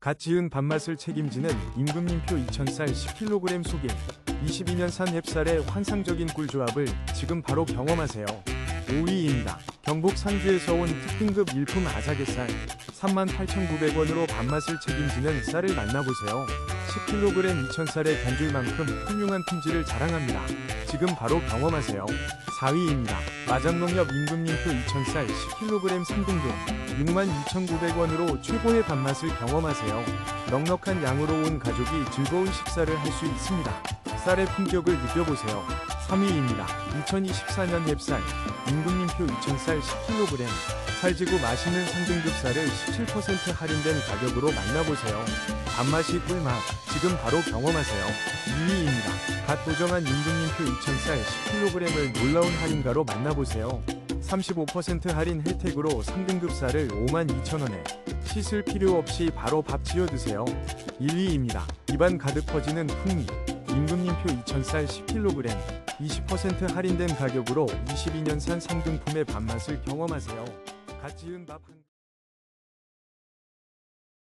갓 지은 밥맛을 책임지는 임금님표 2000쌀 10kg 소개 22년산 햅쌀의 환상적인 꿀조합을 지금 바로 경험하세요. 5위입니다 경북 상주에서 온 특등급 일품 아사게쌀 38,900원으로 밥맛을 책임지는 쌀을 만나보세요 10kg 2000쌀의 단줄만큼 훌륭한 품질을 자랑합니다 지금 바로 경험하세요 4위입니다. 마장농협 임금님표 2000쌀 10kg 3등급 62,900원으로 최고의 밥맛을 경험하세요. 넉넉한 양으로 온 가족이 즐거운 식사를 할 수 있습니다. 쌀의 품격을 느껴보세요. 3위입니다. 2024년 햅쌀 임금님표 2000쌀 10kg 살지고 맛있는 상등급 쌀을 17% 할인된 가격으로 만나보세요. 밥맛이 꿀맛 지금 바로 경험하세요. 2위입니다. 갓 도정한 임금님표 2000쌀 10kg을 놀라운 할인가로 만나보세요. 35% 할인 혜택으로 3등급 쌀을 52,000원에 씻을 필요 없이 바로 밥 지어 드세요. 1위입니다. 입안 가득 퍼지는 풍미 임금님표 2000쌀 10kg 20% 할인된 가격으로 22년산 상등품의 밥맛을 경험하세요. 갓 지은 밥 한...